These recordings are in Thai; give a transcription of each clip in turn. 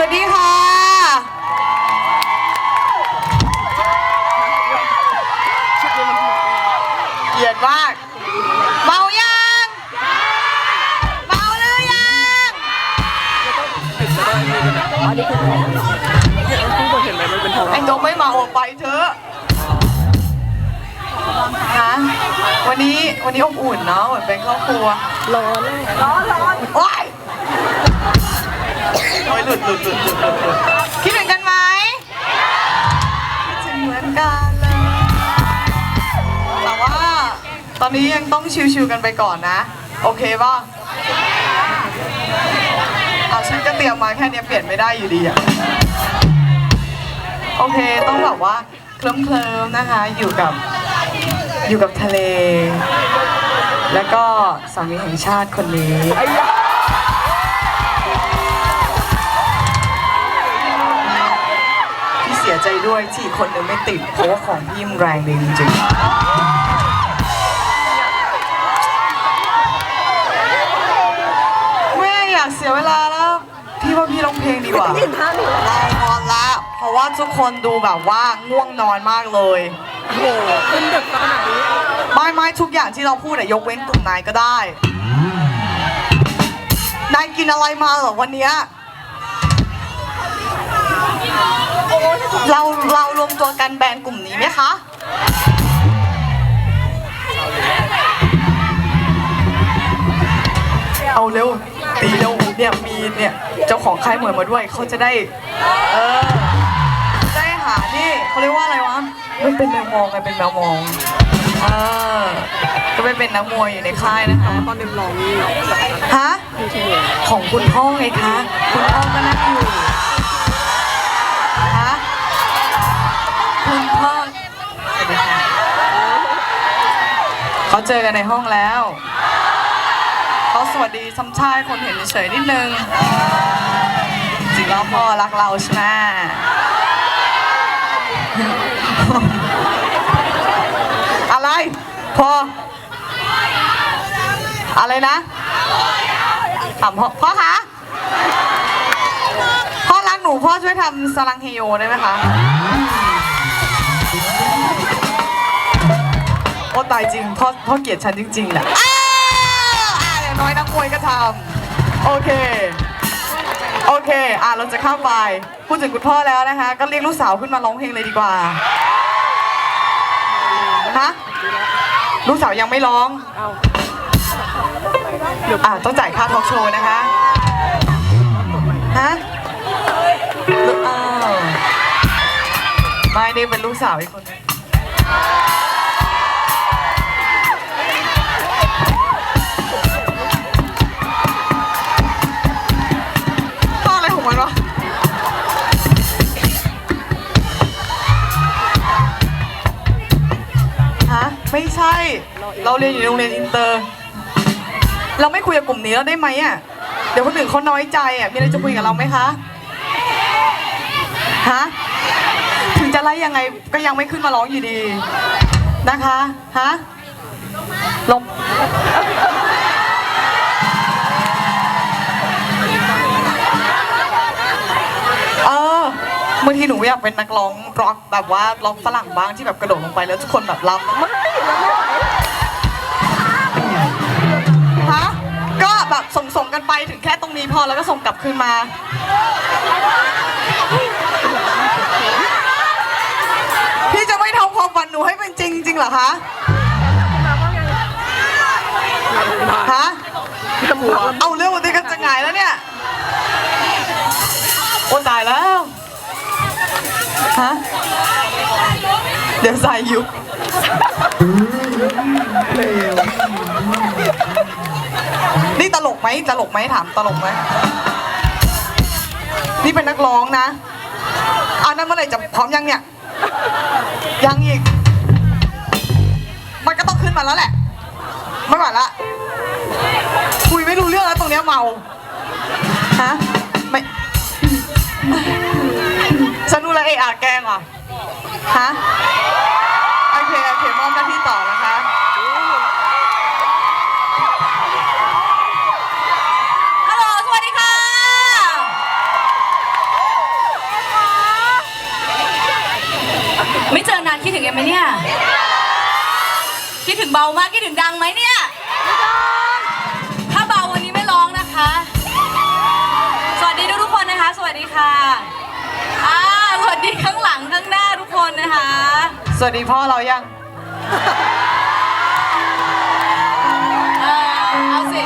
วัสดีค่ะเกลียดมากเมายังเมาหรือยังไอ้นกไม่เมาออกไปเถอะฮะวันนี้วันนี้อบอุ่นเนาะเหมือนเป็นครอบครัว ร้อนร้อนร้อนโอ้ยโอ้ ยหลุดหลุดหลุดหลุดหลุดหลุดคิดถึงกันไหมคิดถึงเหมือนกันเลย แต่ว่าตอนนี้ยังต้องชิวๆกันไปก่อนนะ โอเคป่ะเอาฉันก็เตรียมมาแค่เนี้ยเปลี่ยนไม่ได้อยู่ดีอะโอเคต้องแบบว่าเคลิ้มเคลิมๆนะคะ อยู่กับอยู่กับทะเล แล้วก็สามีแห่งชาติคนนี้ ใจด้วยที่อีกคนหนึงไม่ติด เพราะว่าของพี่มันแรงดีจริงๆแม่อยากเสียเวลาแล้ว พี่ว่าพี่ร้องเพลงดีกว่าเรานอนละเพราะว่าทุกคนดูแบบว่าง่วงนอนมากเลยโอ้โหขึ้นดึกขนาดนี้ไม่ไม่ทุกอย่างที่เราพูดอะยกเว้นกลุ่มนายก็ได้ นายกินอะไรมาเหรอวันเนี้ย เราเรารวมตัวกันแบนกลุ่มนี้ไหมคะเอาเร็วตีเร็วเนี่ยมีเนี่ยเจ้าของค่ายมวยมาด้วยเขาจะได้ เออได้หานี่เขาเรียกว่าอะไรวะมันเป็นแมวมองไงเป็นแมวมอง เออก็ไปเป็นนักมวยอยู่ในค่ายนะคะตอนเด็กร้องนี่ฮะของคุณพ่อไงคะ คุณพ่อก็นั่ง เจอกันในห้องแล้วเขาสวัสดีซ้ำชายคนเห็นเฉยนิดนึง จริงแล้วพ่อรักเราใช่ไหมอะไรพ่ออะไรนะถามพ่อพ่อคะพ่อรักหนูพ่อช่วยทำสลังเฮโยได้ไหมคะ โอ้ตายจริงพ่อพ่อเกลียดฉันจริงๆแหละอ้าวอะอย่างน้อยนักมวยก็ทำโอเคโอเคอะเราจะเข้าไปพูดถึงคุณพ่อแล้วนะคะ ก็เรียกลูกสาวขึ้นมาร้องเพลงเลยดีกว่าฮะลูกสาวยังไม่ร้องเอ้าอะต้องจ่ายค่าทอล์กโชว์นะคะฮะลูกอ้าวไม่นี่เป็นลูกสาวอีกคนนึง ไม่ใช่ เราเรียนอยู่ในโรงเรียนอินเตอร์ เราไม่คุยกับกลุ่มนี้แล้วได้ไหมอะ เดี๋ยวคนอื่นเขาน้อยใจอะ มีอะไรจะคุยกับเราไหมคะ ฮะ ถึงจะไล่ยังไงก็ยังไม่ขึ้นมาร้องอยู่ดี นะคะ ฮะลง บางทีหนูอยากเป็นนักร้องร็อกแบบว่าร้องฝรั่งบ้างที่แบบกระโดดลงไปแล้วทุกคนแบบรับฮะก็แบบส่งส่งกันไปถึงแค่ตรงนี้พอแล้วก็ส่งกลับคืนมาพี่จะไม่ทำความฝันหนูให้เป็นจริงจริงเหรอคะฮะพี่ตำรวเอาเรื่องวันนี้กันจะไงแล้วเนี่ยโอ้ตายแล้ว ฮะ เดี๋ยวใส่ยุบนี่ตลกไหมตลกไหมถามตลกไหม นี่เป็นนักร้องนะอันนั้นเมื่อไหร่จะพร้อมยังเนี่ย ยังอีก มันก็ต้องขึ้นมาแล้วแหละ ไม่ไหวละ คุยไม่รู้เรื่องแล้วตรงเนี้ยเมา ฮะ ไม่ ฉันดูแลเอะอะแกล้งเหรฮะโอเคโอเคมอบหน้าที่ต่อนะคะ ฮัลโหล สวัสดีค่ะ ไม่เจอนานคิดถึงกังไหมเนี่ย คิดถึงเบามากคิดถึงดังไหมเนี่ย ถ้าเบาวันนี้ไม่ร้องนะคะ สวัสดีทุกทุกคนนะคะ สวัสดีค่ะ สวัสดีข้างหลังข้างหน้าทุกคนนะคะ สวัสดีพ่อเรายัง เออเอาสิ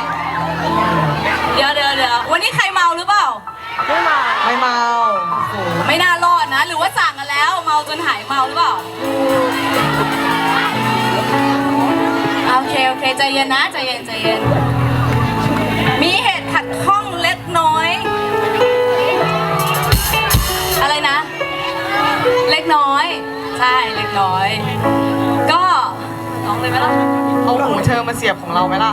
เดี๋ยวเดี๋ยวเดี๋ยววันนี้ใครเมาหรือเปล่า ไม่มาไม่เมาไม่น่ารอดนะ หรือว่าสั่งกันแล้ว เมาจนหายเมาหรือเปล่าโอเคโอเคใจเย็นนะใจเย็นใจเย็น มีเหตุขัดข้อง ใช่เล็กน้อย ก็ร้องเลยไหมล่ะ เอาหูเธอมาเสียบของเราไหมล่ะ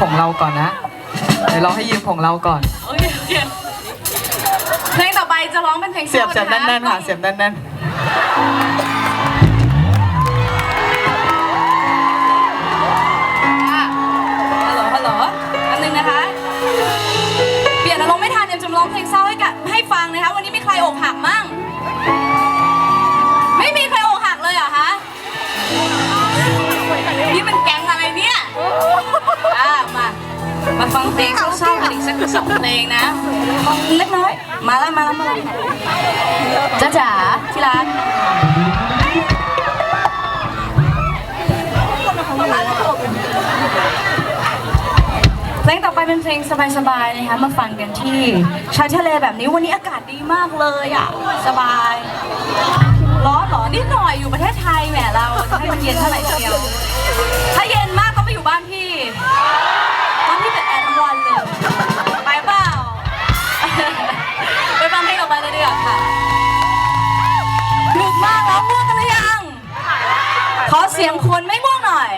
ของเราก่อนนะ เดี๋ยวเราให้ยืมของเราก่อน โอเคโอเคเพลงต่อไปจะร้องเป็นเพลงเสียบศเสียบร้าแน่นๆค่ะเสียบแน่นค่ ฟังเพลงเศร้าๆกันอีกสักสองเพลงนะฟังเล็กน้อย มาแล้วมาแล้วมาแล้วจ้าจ๋าที่รักเพลงต่อไปเป็นเพลงสบายๆนะคะมาฟังกันที่ชายทะเลแบบนี้วันนี้อากาศดีมากเลยอะสบายร้อนเหรอนิดหน่อยอยู่ประเทศไทยแหมเราให้มันเย็นเท่าไหร่เชียวถ้าเย็นมากต้องไปอยู่บ้านพี่ มากแล้วง่วงกันหรือยัง ขอเสียงคนไม่ง่วงหน่อย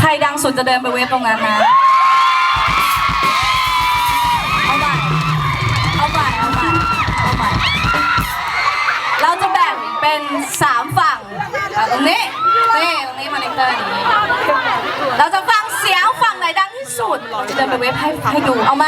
ใครดังสุดจะเดินไปเวฟตรงนั้นนะเอาใหม่เอาใหม่เอาใหม่เอาใหม่เราจะแบ่งเป็นสามฝั่งอะตรงนี้นี่ตรงนี้มาเลกเตอร์นี้เราจะฟังเสียงฝั่งไหนดังที่สุดจะเดินไปเวฟให้ให้ดูเอาไหม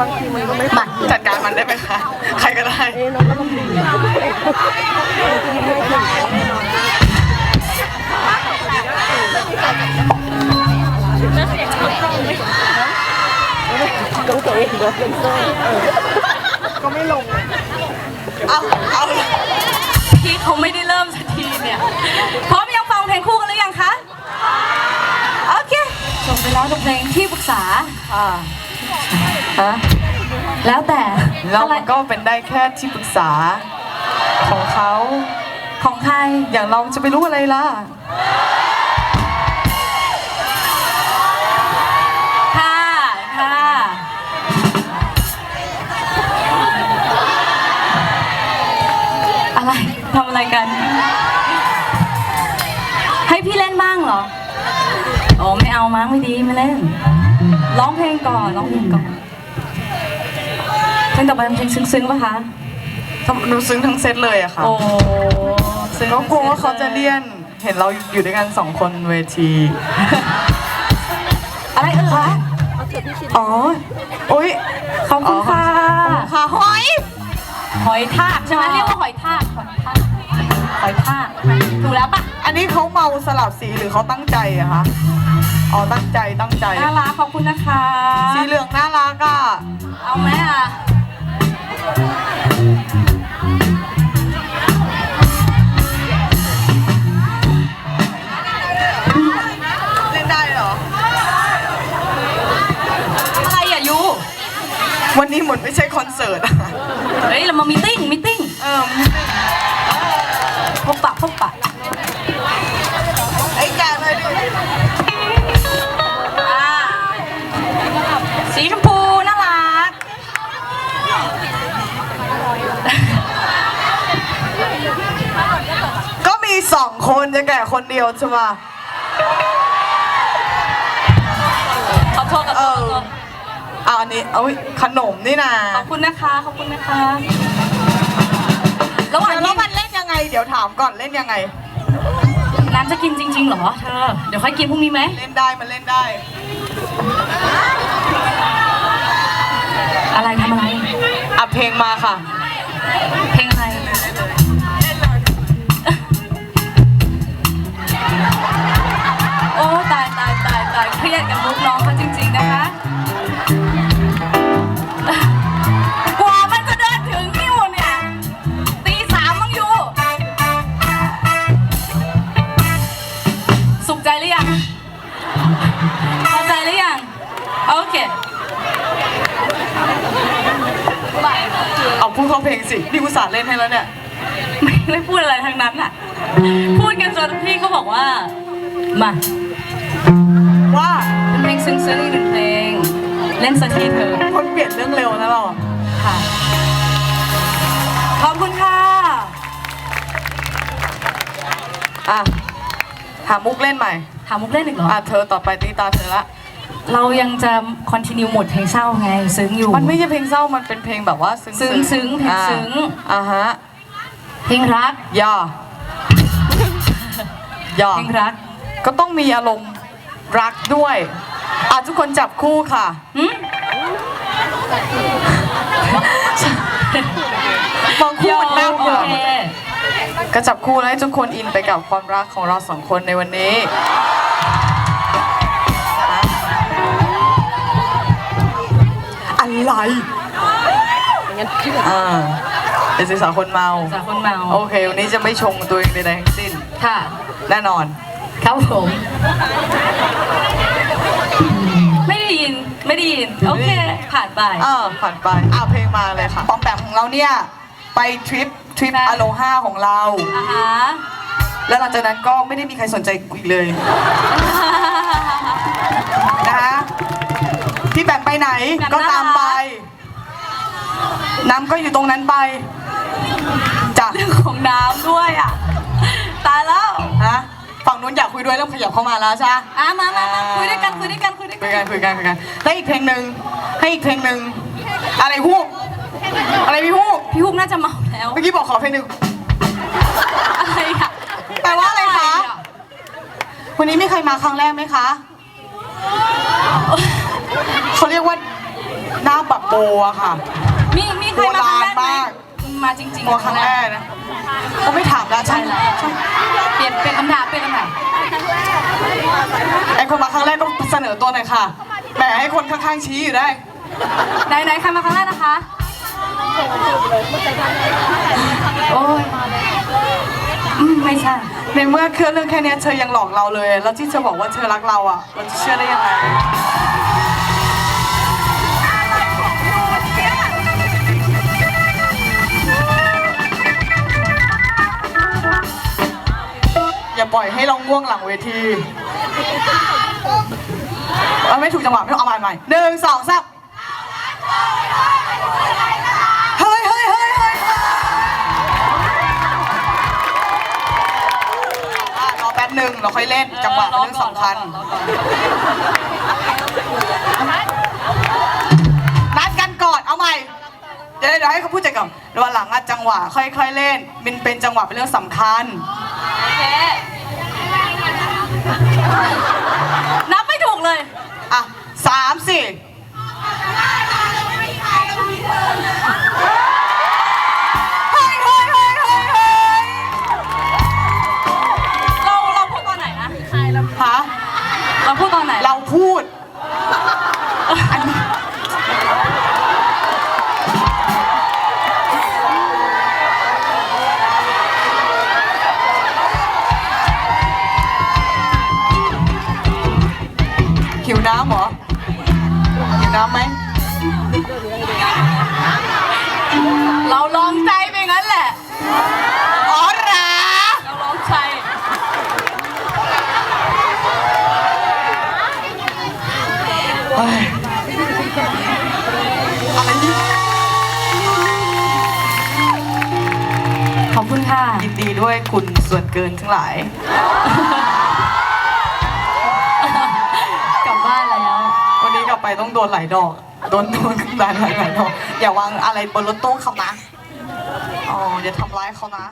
บางทีมันก็ไม่มาจัดการมันได้ไหมคะใครก็ได้เอ๊ะน้องก็ต้องดีต้องตัวเองโดนเป็นโซ่เออก็ไม่ลงเอาเอาพี่เขาไม่ได้เริ่มสักทีเนี่ยพร้อมยังฟังเพลงคู่กันหรือยังคะ โอเคจบไปแล้วกับเพลงที่ปรึกษาอ่า ฮะแล้วแต่เราอะไรมันก็เป็นได้แค่ที่ปรึกษาของเขา ของใคร อย่างเราจะไปรู้อะไรล่ะค่ะ ม่เอามั้งไม่ดีไม่เล่น ร้องเพลงก่อนร้องเพลงก่อนเพลงต่อไปเป็นเพลงซึ้งๆป่ะคะดูซึ้งทั้งเซตเลยอะค่ะโอ้ซึ้งก็กลัวว่าเขาจะเลี่ยน เห็นเราอยู่ด้วยกันสองคนเวที อะไรเอ่ยอ๋อโอ้ยขอบคุณค่ะค่ะหอย หอยทากใช่ไหมเรียกว่าหอยทากหอยทากหอยทากถูกแล้วปะอันนี้เขาเมาสลับสีหรือเขาตั้งใจอะคะ อ๋อตั้งใจตั้งใจ น่ารักขอบคุณนะคะ สีเหลืองน่ารักอะเอาไหมอะ เล่นได้เหรอ อะไรอะยูวันนี้เหมือนไม่ใช่คอนเสิร์ตอะเฮ้ยเรามามีติ้งมีติ้งเออพบปะพบปะ องคนจะแก่คนเดียวใช่ไหมขอโทษกับเอโทษอเอาอันนี้เอ้ยขนมนี่นะขอบคุณนะคะขอบคุณนะคะระหว่างเดี๋ยวแล้ที่วมันเล่นยังไง เดี๋ยวถามก่อนเล่นยังไง น้ำจะกินจริง ๆ เหรอเธอ เดี๋ยวค่อยกินพรุ่งนี้ไหมเล่นได้มันเล่นได้ อะไรทำอะไรอะเพลงมาค่ะ เพลงอะไรายตายตายเครียดกับมุกน้องเขาจริง ๆ นะคะกว่ามันจะเดินถึงนี่หมดเนี่ยตีสามมั้งอยู่ สุขใจหรือยังพอใจหรือยัง โอเค เอาพูดเข้าเพลงสินี่อุตส่าห์เล่นให้แล้วเนี่ย ไม่ไม่พูดอะไรทั้งนั้นอะ พูดกันจนพี่เขาบอกว่า มา ว่าเป็นเพลงซึ้งๆอีกหนึ่งเพลง เล่นสักทีเธอะคนเปลี่ยนเรื่องเร็วนะเราค่ะ ขอบคุณค่ะ อะหามุกเล่นใหม่ ถามมุกเล่นอีกเหรออะ เธอต่อไปตีตาเธอละ เรายังจะคอนติเนียหมดเพลงเศร้าไง ซึ้งอยู่มันไม่ใช่เพลงเศร้า มันเป็นเพลงแบบว่าซึ้งซึ้งซึ้งเพลงอ่าซึ้งอ่าฮะ เพลงรัก ย่าย่าเพลงรัก ก็ต้องมีอารมณ์ รักด้วยอะทุกคนจับคู่ค่ะหึมองคู่มันน่าโอเบื่อเคก็จับคู่แล้วให้ทุกคนอินไปกับความรักของเราสองคนในวันนี้อะไรงั้นพี่อ่าเป็นสื่อสาวคนเมา สาวคนเมา โอเค วันนี้จะไม่ชงตัวเองใดๆทั้งสิ้น ค่ะ แน่นอน ครับผม ไม่ได้ยินไม่ได้ยิน โอเค ผ่านไปอ่าผ่านไปอ่าเพลงมาเลยค่ะปอมแปมของเราเนี่ย ไปทริปทริปครับอโลฮาของเรา อ่าฮะแล้วหลังจากนั้นก็ไม่ได้มีใครสนใจกูอีกเลยนะคะพี่แปมไปไหนแปมก็ตามไปน่ารัน้ำก็อยู่ตรงนั้นไปจ้ะเรื่องของน้ำด้วยอะ ตายแล้วฮะฝั่ง นู้นอยากคุยด้วยเริ่มขยับเข้ามาแล้วใช่ไหมอะมามามาคุยด้วยกันคุยด้วยกันคุยด้วยคุกัยกันคุยกันคุยกันแล้วอีกเพลงหนึ่งให้อีกเพลงหนึ่งอะไรฮูกอะไรพี่ฮูกพี่ฮุกน่าจะเมาแล้วเมื่อกี้บอกขอเพลงหนึ่ง อะไรอะแปลว่าอะไรคะ วันนี้มีใครมาครั้งแรกไหมคะเขาเรียกว่าหน้าปับโปอะค่ะมีมีใครมาครั้งแรกไหมโบราณมาก มาจริงๆตัวครั้งแรกนะก็ไม่ถามแล้วใช่ใช่แล้วเปลี่ยนเปลี่ยนคำถามเปลี่ยนคำถามไอคนมาครั้งแรกต้องเสนอตัวหน่อยค่ะแหมให้คนข้างๆชี้อยู่ได้ไหนไหนใครมาครั้งแรกนะคะโอ้ยอืมไม่ใช่ในเมื่อเครื่องเรื่องแค่เนี้ยเธอยังหลอกเราเลย แล้วที่เธอบอกว่าเธอรักเราอะ เราจะเชื่อได้ยังไง อย่าปล่อยให้เราง่วงหลังเวทีเอาไม่ถูกจังหวะไม่ต้องเอาใหม่ใหม่หนึ่งสองสามเฮ้ยเฮ้ยเฮ้ยเฮ้ยอะรอแป๊บหนึ่งเราค่อยเล่นจังหวะเป็นเรื่องสำคัญ นัดกันก่อน เอาใหม่ เดี๋ยวเดี๋ยวให้เขาพูดใจก่อนเดี๋ยววันหลังอะจังหวะค่อยๆเล่น มันเป็นจังหวะเป็นเรื่องสำคัญ โอเค นับไม่ถูกเลย อะสามสี่ ส่วนเกินทั้งหลาย กลับบ้านแล้ว วันนี้กลับไปต้องโดนหลายดอก โดนโดนหลายหลายหลายดอก อย่าวางอะไรบนรถตู้เขานะ อ๋ออย่าทำร้ายเขานะ